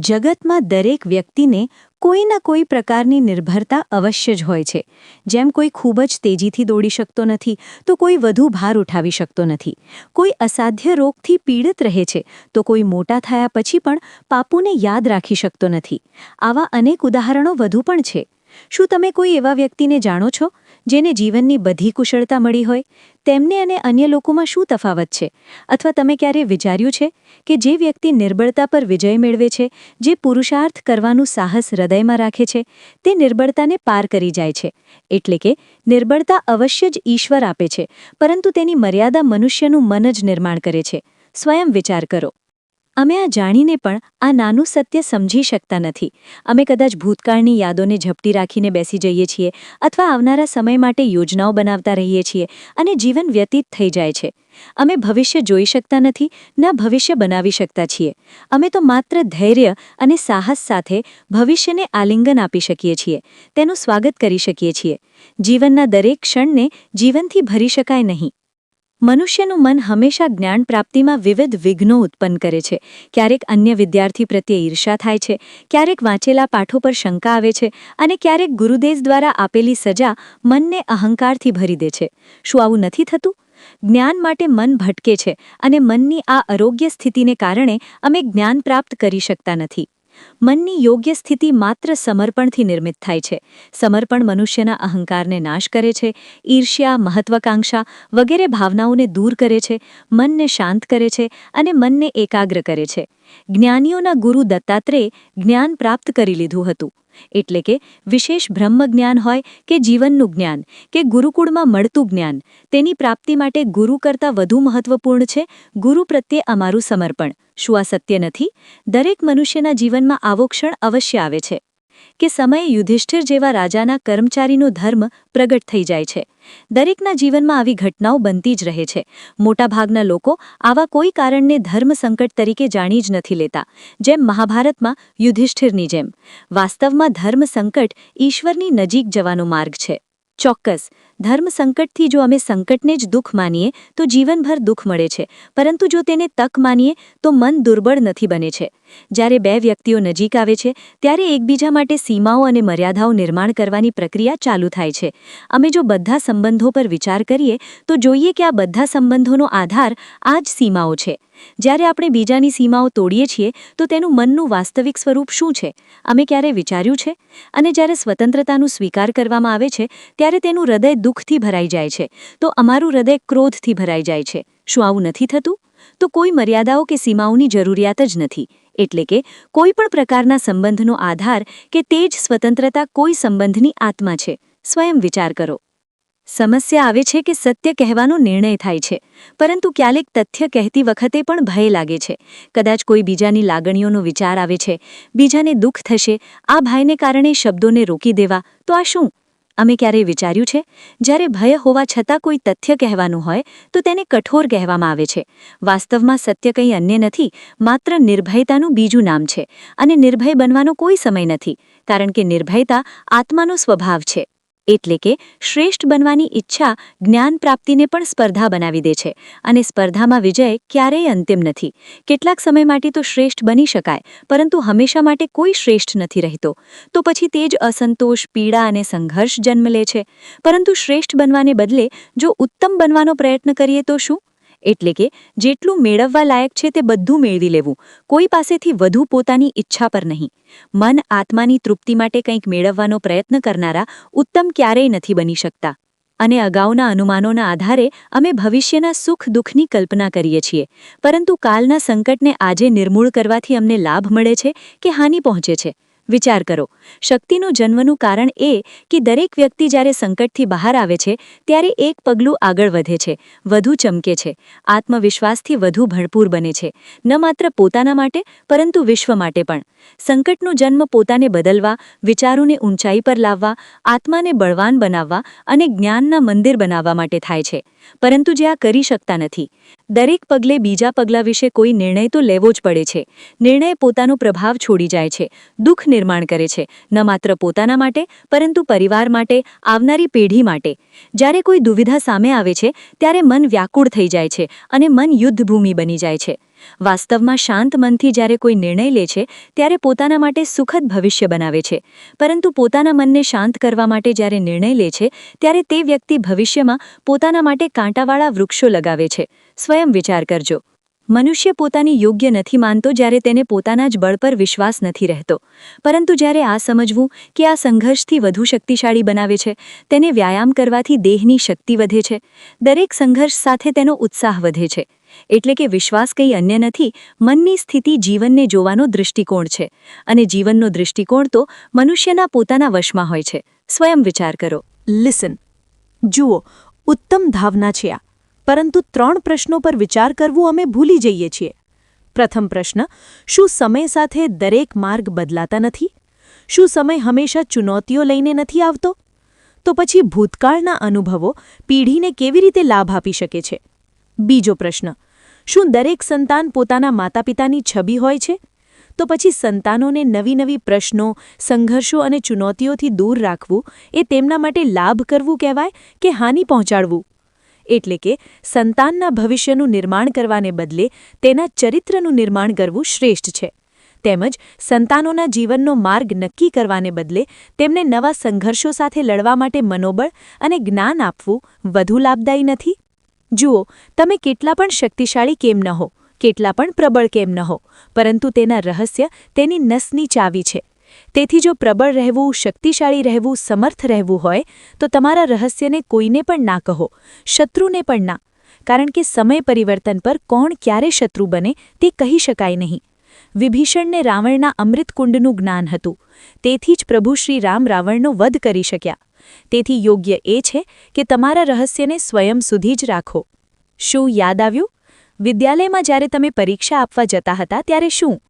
જગતમાં દરેક વ્યક્તિને કોઈના કોઈ પ્રકારની નિર્ભરતા અવશ્ય જ હોય છે. જેમ કોઈ ખૂબ જ તેજીથી દોડી શકતો નથી, તો કોઈ વધુ ભાર ઉઠાવી શકતો નથી. કોઈ અસાધ્ય રોગથી પીડિત રહે છે, તો કોઈ મોટા થયા પછી પણ પાપુને યાદ રાખી શકતો નથી. આવા અનેક ઉદાહરણો વધુ પણ છે. શું તમે કોઈ એવા વ્યક્તિને જાણો છો જેને જીવનની બધી કુશળતા મળી હોય, તેમને અને અન્ય લોકોમાં શું તફાવત છે? અથવા તમે ક્યારે વિચાર્યું છે કે જે વ્યક્તિ નિર્બળતા પર વિજય મેળવે છે, જે પુરુષાર્થ કરવાનું સાહસ હૃદયમાં રાખે છે, તે નિર્બળતાને પાર કરી જાય છે? એટલે કે નિર્બળતા અવશ્ય જ ઈશ્વર આપે છે, પરંતુ તેની મર્યાદા મનુષ્યનું મન જ નિર્માણ કરે છે. સ્વયં વિચાર કરો. અમે આ જાણીને પણ આ નાનું સત્ય સમજી શકતા નથી. અમે કદાચ ભૂતકાળની યાદોને ઝપટી રાખીને બેસી જઈએ છીએ અથવા આવનારા સમય માટે યોજનાઓ બનાવતા રહીએ છીએ અને જીવન વ્યતીત થઈ જાય છે. અમે ભવિષ્ય જોઈ શકતા નથી, ન ભવિષ્ય બનાવી શકતા છીએ. અમે તો માત્ર ધૈર્ય અને સાહસ સાથે ભવિષ્યને આલિંગન આપી શકીએ છીએ, તેનું સ્વાગત કરી શકીએ છીએ. જીવનના દરેક ક્ષણને જીવનથી ભરી શકાય નહીં. મનુષ્યનું મન હંમેશા જ્ઞાન પ્રાપ્તિમાં વિવિધ વિઘ્નો ઉત્પન્ન કરે છે. ક્યારેક અન્ય વિદ્યાર્થી પ્રત્યે ઈર્ષા થાય છે, ક્યારેક વાંચેલા પાઠો પર શંકા આવે છે અને ક્યારેક ગુરુદેશ દ્વારા આપેલી સજા મનને અહંકારથી ભરી દે છે. શું આવું નથી થતું? જ્ઞાન માટે મન ભટકે છે અને મનની આ અરોગ્ય સ્થિતિને કારણે અમે જ્ઞાન પ્રાપ્ત કરી શકતા નથી. મનની યોગ્ય સ્થિતિ માત્ર સમર્પણથી નિર્મિત થાય છે. સમર્પણ મનુષ્યના અહંકારને નાશ કરે છે, ઈર્ષ્યા, મહત્વાકાંક્ષા વગેરે ભાવનાઓને દૂર કરે છે, મનને શાંત કરે છે અને મનને એકાગ્ર કરે છે. જ્ઞાનીઓના ગુરુ દત્તાત્રેય જ્ઞાન પ્રાપ્ત કરી લીધું હતું. એટલે કે વિશેષ બ્રહ્મજ્ઞાન હોય કે જીવનનું જ્ઞાન, કે ગુરુકુળમાં મળતું જ્ઞાન, તેની પ્રાપ્તિ માટે ગુરુ કરતાં વધુ મહત્વપૂર્ણ છે. ગુરુ પ્રત્યે અમારું સમર્પણ. શું આ સત્ય નથી? દરેક મનુષ્યના જીવનમાં આવો ક્ષણ અવશ્ય આવે છે. કે સમયે યુધિષ્ઠિર જેવા રાજાના કર્મચારીનો ધર્મ પ્રગટ થઈ જાય છે. દરેકના જીવનમાં આવી ઘટનાઓ બનતી જ રહે છે. મોટાભાગના લોકો આવા કોઈ કારણને ધર્મ સંકટ તરીકે જાણી જ નથી લેતા, જેમ મહાભારતમાં યુધિષ્ઠિરની જેમ. વાસ્તવમાં ધર્મ સંકટ ઈશ્વરની નજીક જવાનો માર્ગ છે. ચોક્કસ ધર્મ સંકટથી જો અમે સંકટને જ દુઃખ માનીએ, તો જીવનભર દુઃખ મળે છે. પરંતુ જો તેને તક માનીએ, તો મન દુર્બળ નથી બને છે. જ્યારે બે વ્યક્તિઓ નજીક આવે છે, ત્યારે એકબીજા માટે સીમાઓ અને મર્યાદાઓ નિર્માણ કરવાની પ્રક્રિયા ચાલુ થાય છે. અમે જો બધા સંબંધો પર વિચાર કરીએ, તો જોઈએ કે આ બધા સંબંધોનો આધાર આ જ સીમાઓ છે. જ્યારે આપણે બીજાની સીમાઓ તોડીએ છીએ, તો તેનું મનનું વાસ્તવિક સ્વરૂપ શું છે? અમે ક્યારે વિચાર્યું છે? અને જ્યારે સ્વતંત્રતાનું સ્વીકાર કરવામાં આવે છે, ત્યારે તેનું હૃદય દુઃખથી ભરાઈ જાય છે. તો અમારું હૃદય ક્રોધથી ભરાઈ જાય છે. શું આવું નથી થતું? તો કોઈ મર્યાદાઓ કે સીમાઓની જરૂરિયાત જ નથી. એટલે કે કોઈ પણ પ્રકારના સંબંધનો આધાર કે તે જ સ્વતંત્રતા કોઈ સંબંધની આત્મા છે. સ્વયં વિચાર કરો. સમસ્યા આવે છે કે સત્ય કહેવાનો નિર્ણય થાય છે. પરંતુ ક્યારેક તથ્ય કહેતી વખતે પણ ભય લાગે છે. કદાચ કોઈ બીજાની લાગણીઓનો વિચાર આવે છે. બીજાને દુઃખ થશે. આ ભયને કારણે શબ્દોને રોકી દેવા. તો આ શું? અમે ક્યારેય વિચાર્યું છે, જ્યારે ભય હોવા છતાં કોઈ તથ્ય કહેવાનું હોય, તો તેને કઠોર કહેવામાં આવે છે. વાસ્તવમાં સત્ય કંઈ અન્ય નથી, માત્ર નિર્ભયતાનું બીજું નામ છે, અને નિર્ભય બનવાનો કોઈ સમય નથી, કારણ કે નિર્ભયતા આત્માનો સ્વભાવ છે. એટલે કે શ્રેષ્ઠ બનવાની ઈચ્છા જ્ઞાન પ્રાપ્તિને પણ સ્પર્ધા બનાવી દે છે. અને સ્પર્ધામાં વિજય ક્યારેય અંતિમ નથી. કેટલાક સમય માટે તો શ્રેષ્ઠ બની શકાય, પરંતુ હંમેશા માટે કોઈ શ્રેષ્ઠ નથી રહેતો. તો પછી તે જ અસંતોષ, પીડા અને સંઘર્ષ જન્મ લે છે. પરંતુ શ્રેષ્ઠ બનવાને બદલે જો ઉત્તમ બનવાનો પ્રયત્ન કરીએ તો શું? એટલે કે જેટલું મેળવવા લાયક છે તે બધું મેળવી લેવું. કોઈ પાસેથી વધુ પોતાની ઈચ્છા પર નહીં. મન આત્માની તૃપ્તિ માટે કંઈક મેળવવાનો પ્રયત્ન કરનારા ઉત્તમ ક્યારેય નથી બની શકતા. અને અગાઉના અનુમાનોના આધારે અમે ભવિષ્યના સુખ દુઃખની કલ્પના કરીએ છીએ. પરંતુ કાલના સંકટને આજે નિર્મૂળ કરવાથી અમને લાભ મળે છે કે હાનિ પહોંચે છે? વિચાર કરો. શક્તિનું જન્મનું કારણ એ કે દરેક વ્યક્તિ જ્યારે સંકટથી બહાર આવે છે, ત્યારે એક પગલું આગળ વધે છે, વધુ ચમકે છે. આત્મવિશ્વાસથી વધુ ભરપૂર બને છે. ન માત્ર પોતાના માટે, પરંતુ વિશ્વ માટે પણ. સંકટનો જન્મ પોતાને બદલવા, વિચારોને ઊંચાઈ પર લાવવા, આત્માને બળવાન બનાવવા અને જ્ઞાનના મંદિર બનાવવા માટે થાય છે. પરંતુ જે આ કરી શકતા નથી. દરેક પગલે બીજા પગલા વિશે કોઈ નિર્ણય તો લેવો જ પડે છે. નિર્ણય પોતાનો પ્રભાવ છોડી જાય છે. દુઃખ નિર્માણ કરે છે. ન માત્ર પોતાના માટે, પરંતુ પરિવાર માટે, આવનારી પેઢી માટે. જ્યારે કોઈ દુવિધા સામે આવે છે, ત્યારે મન વ્યાકુળ થઈ જાય છે અને મન યુદ્ધભૂમિ બની જાય છે. વાસ્તવમાં શાંત મનથી જ્યારે કોઈ નિર્ણય લે છે, ત્યારે પોતાના માટે સુખદ ભવિષ્ય બનાવે છે. પરંતુ પોતાના મનને શાંત કરવા માટે જ્યારે નિર્ણય લે છે, ત્યારે તે વ્યક્તિ ભવિષ્યમાં પોતાના માટે કાંટાવાળા વૃક્ષો લગાવે છે. સ્વયં વિચાર કરજો. મનુષ્ય પોતાની યોગ્ય નથી માનતો જ્યારે તેને પોતાના જ બળ પર વિશ્વાસ નથી રહેતો. પરંતુ જ્યારે આ સમજવું કે આ સંઘર્ષથી વધુ શક્તિશાળી બનાવે છે, તેને વ્યાયામ કરવાથી દેહની શક્તિ વધે છે. દરેક સંઘર્ષ સાથે તેનો ઉત્સાહ વધે છે. એટલે કે વિશ્વાસ કંઈ અન્ય નથી, મનની સ્થિતિ જીવનને જોવાનો દૃષ્ટિકોણ છે. અને જીવનનો દૃષ્ટિકોણ તો મનુષ્યના પોતાના વશમાં હોય છે. સ્વયં વિચાર કરો. લિસન. જુઓ, ઉત્તમ ધાવના છે આ. પરંતુ ત્રણ પ્રશ્નો પર વિચાર કરવું અમે ભૂલી જઈએ છીએ. પ્રથમ પ્રશ્ન, શું સમય સાથે દરેક માર્ગ બદલાતા નથી? શું સમય હંમેશા ચુનૌતીઓ લઈને નથી આવતો? તો પછી ભૂતકાળના અનુભવો પેઢીને કેવી રીતે લાભ આપી શકે છે? બીજો પ્રશ્ન, શું દરેક સંતાન પોતાના માતાપિતાની છબી હોય છે? તો પછી સંતાનોને નવી નવી પ્રશ્નો, સંઘર્ષો અને ચુનૌતીઓથી દૂર રાખવું એ તેમના માટે લાભ કરવું કહેવાય કે હાનિ પહોંચાડવું? એટલે કે સંતાનના ભવિષ્યનું નિર્માણ કરવાને બદલે તેના ચરિત્રનું નિર્માણ કરવું શ્રેષ્ઠ છે. તેમજ સંતાનોના જીવનનો માર્ગ નક્કી કરવાને બદલે તેમને નવા સંઘર્ષો સાથે લડવા માટે મનોબળ અને જ્ઞાન આપવું વધુ લાભદાયી નથી. જુઓ, તમે કેટલા પણ શક્તિશાળી કેમ ન હો, કેટલા પણ પ્રબળ કેમ ન હો, પરંતુ તેના રહસ્ય તેની નસની ચાવી છે. તેથી જો પ્રબળ રહેવું, શક્તિશાળી રહેવું, સમર્થ રહેવું હોય, તો તમારા રહસ્યને કોઈને પણ ના કહો, શત્રુને પણ ના, કારણ કે સમય પરિવર્તન પર કોણ ક્યારે શત્રુ બને તે કહી શકાય નહીં. વિભીષણને રાવણના અમૃતકુંડનું જ્ઞાન હતું. તેથી જ પ્રભુ શ્રી રામ રાવણનો વધ કરી શક્યા. તેથી યોગ્ય એ છે કે તમારા રહસ્યને સ્વયં સુધી જ રાખો. શું યાદ આવ્યું? વિદ્યાલયમાં જ્યારે તમે પરીક્ષા આપવા જતા હતા, ત્યારે શું?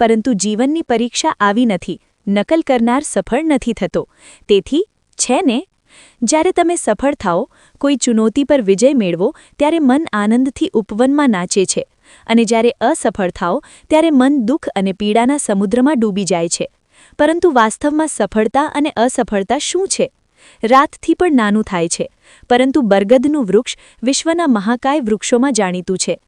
પરંતુ જીવનની પરીક્ષા આવી નથી. નકલ કરનાર સફળ નથી થતો. તેથી, છે ને? જ્યારે તમે સફળ થાઓ, કોઈ ચુનૌતી પર વિજય મેળવો, ત્યારે મન આનંદથી ઉપવનમાં નાચે છે. અને જ્યારે અસફળ થાઓ, ત્યારે મન દુઃખ અને પીડાના સમુદ્રમાં ડૂબી જાય છે. પરંતુ વાસ્તવમાં સફળતા અને અસફળતા શું છે? રાતથી પણ નાનું થાય છે. પરંતુ બરગદનું વૃક્ષ વિશ્વના મહાકાય વૃક્ષોમાં જાણીતું છે.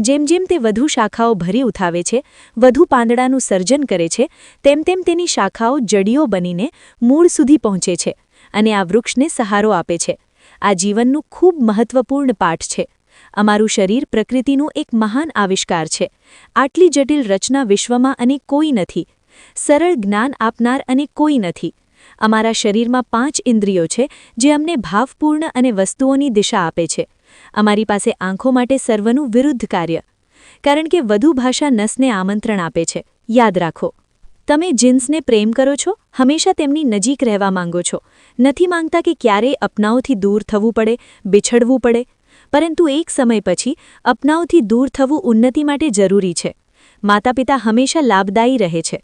જેમ જેમ તે વધુ શાખાઓ ભરી ઉઠાવે છે, વધુ પાંદડાનું સર્જન કરે છે, તેમ તેમ તેની શાખાઓ જડીઓ બનીને મૂળ સુધી પહોંચે છે અને આ વૃક્ષને સહારો આપે છે. આ જીવનનું ખૂબ મહત્વપૂર્ણ પાઠ છે. અમારું શરીર પ્રકૃતિનું એક મહાન આવિષ્કાર છે. આટલી જટિલ રચના વિશ્વમાં અને કોઈ નથી. સરળ જ્ઞાન આપનાર અને કોઈ નથી. અમારા શરીરમાં પાંચ ઇન્દ્રિયો છે, જે અમને ભાવપૂર્ણ અને વસ્તુઓની દિશા આપે છે. અમારી પાસે આંખો માટે સર્વનું વિરુદ્ધ કાર્ય, કારણ કે વધુ ભાષા નસને આમંત્રણ આપે છે. યાદ રાખો, તમે જીન્સને પ્રેમ કરો છો, હંમેશા તેમની નજીક રહેવા માંગો છો. નથી માંગતા કે ક્યારેય અપનાઓથી દૂર થવું પડે, બિછડવું પડે, પરંતુ એક સમય પછી અપનાઓથી દૂર થવું ઉન્નતિ માટે જરૂરી છે. માતાપિતા હંમેશા લાભદાયી રહે છે.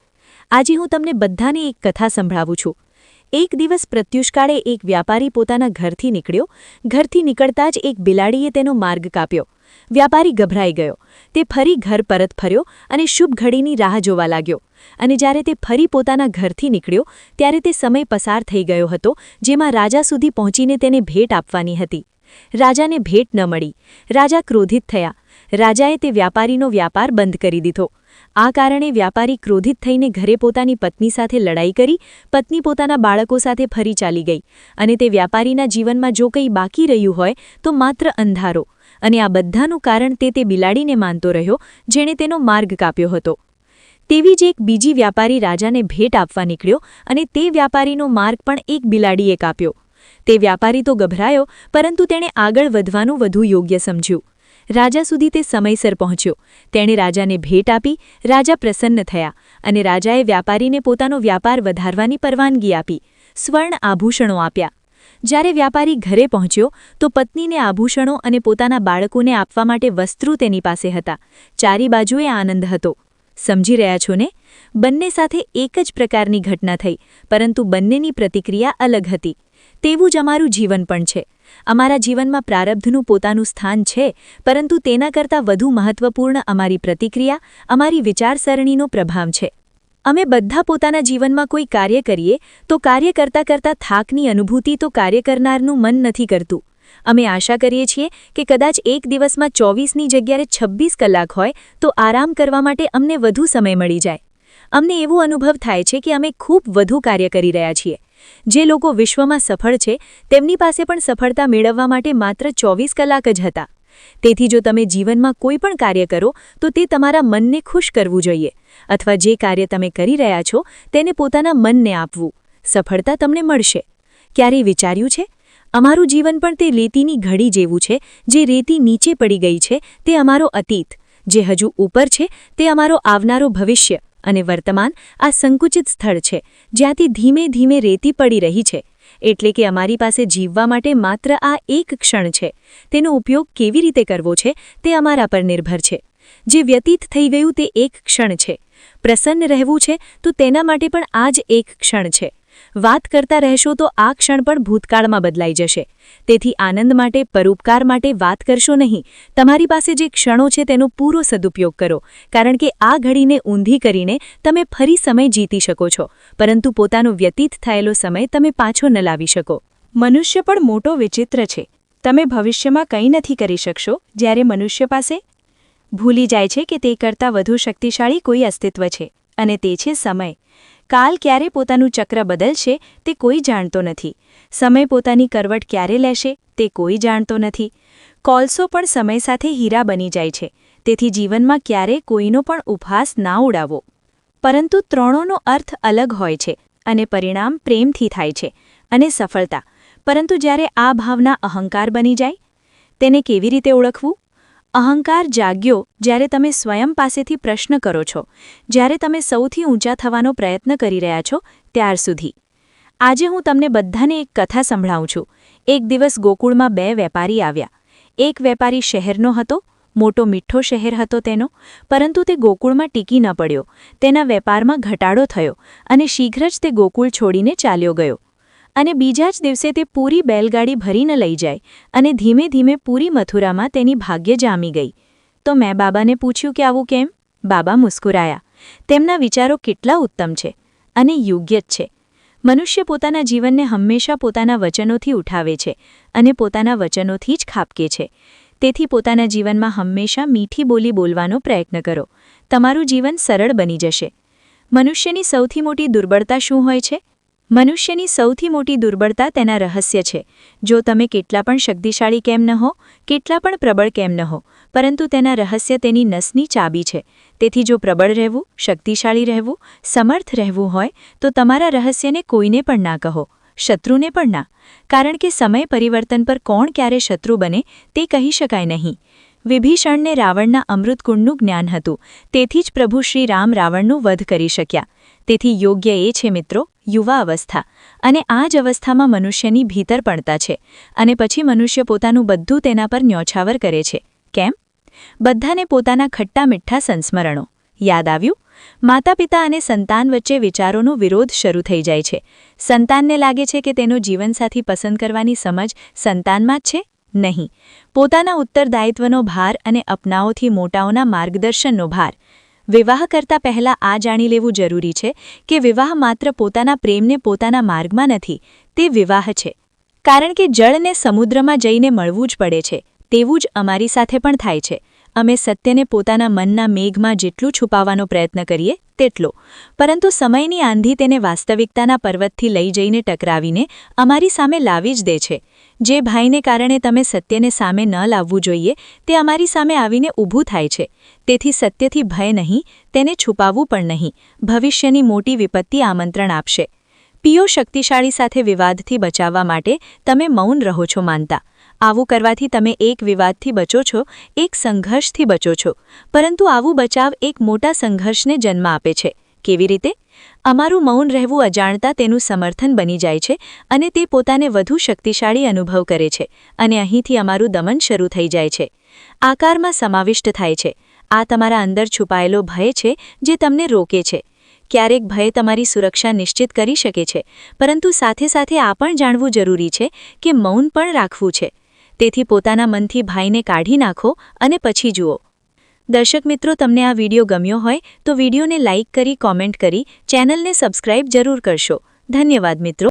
આજે હું તમને બધાને એક કથા સંભળાવું છું. એક દિવસ પ્રત્યુષ્કાળે એક વ્યાપારી પોતાના ઘરથી નીકળ્યો. ઘરથી નીકળતા જ એક બિલાડીએ તેનો માર્ગ કાપ્યો. વ્યાપારી ગભરાઈ ગયો. તે ફરી ઘર પરત ફર્યો અને શુભ ઘડીની રાહ જોવા લાગ્યો. અને જ્યારે તે ફરી પોતાના ઘરથી નીકળ્યો, ત્યારે તે સમય પસાર થઈ ગયો હતો, જેમાં રાજા સુધી પહોંચીને તેને ભેટ આપવાની હતી. રાજાને ભેટ ન મળી. રાજા ક્રોધિત થયા. રાજાએ તે વ્યાપારીનો વ્યાપાર બંધ કરી દીધો. આ કારણે વ્યાપારી ક્રોધિત થઈને ઘરે પોતાની પત્ની સાથે લડાઈ કરી પત્ની પોતાના બાળકો સાથે ફરી ચાલી ગઈ અને તે વ્યાપારીના જીવનમાં જો કંઈ બાકી રહ્યું હોય તો માત્ર અંધારો. અને આ બધાનું કારણ તે તે બિલાડીને માનતો રહ્યો, જેણે તેનો માર્ગ કાપ્યો હતો. તેવી જ એક બીજી વ્યાપારી રાજાને ભેટ આપવા નીકળ્યો અને તે વ્યાપારીનો માર્ગ પણ એક બિલાડીએ કાપ્યો. તે વ્યાપારી તો ગભરાયો, પરંતુ તેણે આગળ વધવાનું વધુ યોગ્ય સમજ્યું. રાજા સુધી તે સમયસર પહોંચ્યો. તેણે રાજાને ભેટ આપી, રાજા પ્રસન્ન થયા અને રાજાએ વ્યાપારીને પોતાનો વ્યાપાર વધારવાની પરવાનગી આપી, સ્વર્ણ આભૂષણો આપ્યા. જ્યારે વ્યાપારી ઘરે પહોંચ્યો, તો પત્નીને આભૂષણો અને પોતાના બાળકોને આપવા માટે વસ્ત્રો તેની પાસે હતા. ચારી બાજુએ આનંદ હતો. સમજી રહ્યા છો ને? બંને સાથે એક જ પ્રકારની ઘટના થઈ, પરંતુ બંનેની પ્રતિક્રિયા અલગ હતી. તેવું જ અમારું જીવન પણ છે. અમારા જીવનમાં પ્રારબ્ધનું પોતાનું સ્થાન છે, પરંતુ તેના કરતાં વધુ મહત્વપૂર્ણ અમારી પ્રતિક્રિયા, અમારી વિચારસરણીનો પ્રભાવ છે. અમે બધા પોતાના જીવનમાં કોઈ કાર્ય કરીએ, તો કાર્ય કરતાં કરતાં થાકની અનુભૂતિ તો કાર્ય કરનારનું મન નથી કરતું. અમે આશા કરીએ છીએ કે કદાચ એક દિવસમાં ચોવીસની જગ્યાએ છવ્વીસ કલાક હોય, તો આરામ કરવા માટે અમને વધુ સમય મળી જાય. અમને એવો અનુભવ થાય છે કે અમે ખૂબ વધુ કાર્ય કરી રહ્યા છીએ. જે લોકો વિશ્વમાં સફળ છે, તેમની પાસે પણ સફળતા મેળવવા માટે માત્ર ચોવીસ કલાક જ હતા. તેથી જો તમે જીવનમાં કોઈ પણ કાર્ય કરો, તો તે તમારા મનને ખુશ કરવું જોઈએ, અથવા જે કાર્ય તમે કરી રહ્યા છો, તેને પોતાના મનને આપવું. સફળતા તમને મળશે. ક્યારેય વિચાર્યું છે? અમારું જીવન પણ તે રેતીની ઘડી જેવું છે, જે રેતી નીચે પડી ગઈ છે, તે અમારો અતીત. જે હજુ ઉપર છે, તે અમારો આવનારો ભવિષ્ય. અને વર્તમાન આ સંકુચિત સ્થળ છે, જ્યાંથી ધીમે ધીમે રેતી પડી રહી છે. એટલે કે અમારી પાસે જીવવા માટે માત્ર આ એક ક્ષણ છે. તેનો ઉપયોગ કેવી રીતે કરવો છે, તે અમારા પર નિર્ભર છે. જે વ્યતીત થઈ ગયું તે એક ક્ષણ છે. પ્રસન્ન રહેવું છે તો તેના માટે પણ આ જ એક ક્ષણ છે. વાત કરતા રહેશો તો આ ક્ષણ પણ ભૂતકાળમાં બદલાઈ જશે. તેથી આનંદ માટે, પરોપકાર માટે વાત કરશો નહીં. તમારી પાસે જે ક્ષણો છે તેનો પૂરો સદુપયોગ કરો. કારણ કે આ ઘડીને ઊંધી કરીને તમે ફરી સમય જીતી શકો છો. પરંતુ પોતાનો વ્યતીત થયેલો સમય તમે પાછો ન લાવી શકો. મનુષ્ય પણ મોટો વિચિત્ર છે. તમે ભવિષ્યમાં કંઈ નથી કરી શકશો જ્યારે મનુષ્ય પાસે ભૂલી જાય છે કે તે કરતાં વધુ શક્તિશાળી કોઈ અસ્તિત્વ છે. અને તે છે સમય. કાલ ક્યારે પોતાનું ચક્ર બદલશે તે કોઈ જાણતો નથી. સમય પોતાની કરવટ ક્યારે લેશે તે કોઈ જાણતો નથી. કોલસો પણ સમય સાથે હીરા બની જાય છે. તેથી જીવનમાં ક્યારે કોઈનો પણ ઉપહાસ ના ઉડાવો. પરંતુ ત્રણોનો અર્થ અલગ હોય છે અને પરિણામ પ્રેમથી થાય છે અને સફળતા. પરંતુ જ્યારે આ ભાવના અહંકાર બની જાય, તેને કેવી રીતે ઓળખવું? અહંકાર જાગ્યો જ્યારે તમે સ્વયં પાસેથી પ્રશ્ન કરો છો. જ્યારે તમે સૌથી ઊંચા થવાનો પ્રયત્ન કરી રહ્યા છો, ત્યાર સુધી. આજે હું તમને બધાને એક કથા સંભળાવું છું. એક દિવસ ગોકુળમાં બે વેપારી આવ્યા. એક વેપારી શહેરનો હતો, મોટો મીઠો શહેર હતો તેનો, પરંતુ તે ગોકુળમાં ટીકી ન પડ્યો. તેના વેપારમાં ઘટાડો થયો અને શીઘ્ર જ તે ગોકુળ છોડીને ચાલ્યો ગયો. અને બીજા જ દિવસે તે પૂરી બેલગાડી ભરીને લઈ જાય અને ધીમે ધીમે પૂરી મથુરામાં તેની ભાગ્ય જામી ગઈ. તો મેં બાબાને પૂછ્યું કે આવું કેમ? બાબા મુસ્કુરાયા. તેમના વિચારો કેટલા ઉત્તમ છે અને યોગ્ય જ છે. મનુષ્ય પોતાના જીવનને હંમેશા પોતાના વચનોથી ઉઠાવે છે અને પોતાના વચનોથી જ ખાપકે છે. તેથી પોતાના જીવનમાં હંમેશા મીઠી બોલી બોલવાનો પ્રયત્ન કરો. તમારું જીવન સરળ બની જશે. મનુષ્યની સૌથી મોટી દુર્બળતા શું હોય છે? મનુષ્યની સૌથી મોટી દુર્બળતા તેના રહસ્ય છે. જો તમે કેટલા પણ શક્તિશાળી કેમ ન હો, કેટલા પણ પ્રબળ કેમ ન હો, પરંતુ તેના રહસ્ય તેની નસની ચાબી છે. તેથી જો પ્રબળ રહેવું, શક્તિશાળી રહેવું, સમર્થ રહેવું હોય, તો તમારા રહસ્યને કોઈને પણ ના કહો, શત્રુને પણ ના. કારણ કે સમય પરિવર્તન પર કોણ ક્યારે શત્રુ બને, તે કહી શકાય નહીં. વિભીષણને રાવણના અમૃતકુંડનું જ્ઞાન હતું. તેથી જ પ્રભુ શ્રી રામ રાવણનું વધ કરી શક્યા. તેથી યોગ્ય એ છે, મિત્રો યુવા અવસ્થા અને આ જ અવસ્થામાં મનુષ્યની ભીતર પડતા છે અને પછી મનુષ્ય પોતાનું બધું તેના પર ન્યોછાવર કરે છે. કેમ? બધાને પોતાના ખટ્ટા મીઠા સંસ્મરણો. યાદ આવ્યું? માતા પિતા અને સંતાન વચ્ચે વિચારોનો વિરોધ શરૂ થઈ જાય છે. સંતાનને લાગે છે કે તેનો જીવનસાથી પસંદ કરવાની સમજ સંતાનમાં જ છે? નહીં. પોતાના ઉત્તરદાયિત્વનો ભાર અને અપનાઓથી મોટાઓના માર્ગદર્શનનો ભાર. વિવાહ કરતા પહેલા આ જાણી લેવું જરૂરી છે કે વિવાહ માત્ર પોતાના પ્રેમને પોતાના માર્ગમાં નથી, તે વિવાહ છે. કારણ કે જળને સમુદ્રમાં જઈને મળવું જ પડે છે, તેવું જ અમારી સાથે પણ થાય છે. અમે સત્યને પોતાના મનના મેઘમાં જેટલું છુપાવવાનો પ્રયત્ન કરીએ, તેટલો. પરંતુ સમયની આંધી તેને વાસ્તવિકતાના પર્વતથી લઈ જઈને ટકરાવીને અમારી સામે લાવી જ દે છે. જે ભાઈને કારણે તમે સત્યને સામે ન લાવવું જોઈએ, તે અમારી સામે આવીને ઊભું થાય છે. તેથી સત્યથી ભય નહીં, તેને છુપાવવું પણ નહીં. ભવિષ્યની મોટી વિપત્તિ આમંત્રણ આપશે. પીઓ શક્તિશાળી સાથે વિવાદથી બચાવવા માટે તમે મૌન રહો છો માનતા. આવું કરવાથી તમે એક વિવાદથી બચો છો, એક સંઘર્ષથી બચો છો. પરંતુ આવું બચાવ એક મોટા સંઘર્ષને જન્મ આપે છે. કેવી રીતે? અમારું મૌન રહેવું અજાણતા તેનું સમર્થન બની જાય છે અને તે પોતાને વધુ શક્તિશાળી અનુભવ કરે છે અને અહીંથી અમારું દમન શરૂ થઈ જાય છે. આકારમાં સમાવિષ્ટ થાય છે. આ તમારા અંદર છુપાયેલો ભય છે જે તમને રોકે છે. ક્યારેક ભય તમારી સુરક્ષા નિશ્ચિત કરી શકે છે, પરંતુ સાથે સાથે આ પણ જાણવું જરૂરી છે કે મૌન પણ રાખવું છે. તેથી પોતાના મનથી ભાઈને કાઢી નાખો અને પછી જુઓ. દર્શક મિત્રો, તમને આ વીડિયો ગમ્યો હોય તો વિડીયોને લાઇક કરી, કોમેન્ટ કરી, ચેનલને સબસ્ક્રાઇબ જરૂર કરશો. ધન્યવાદ મિત્રો.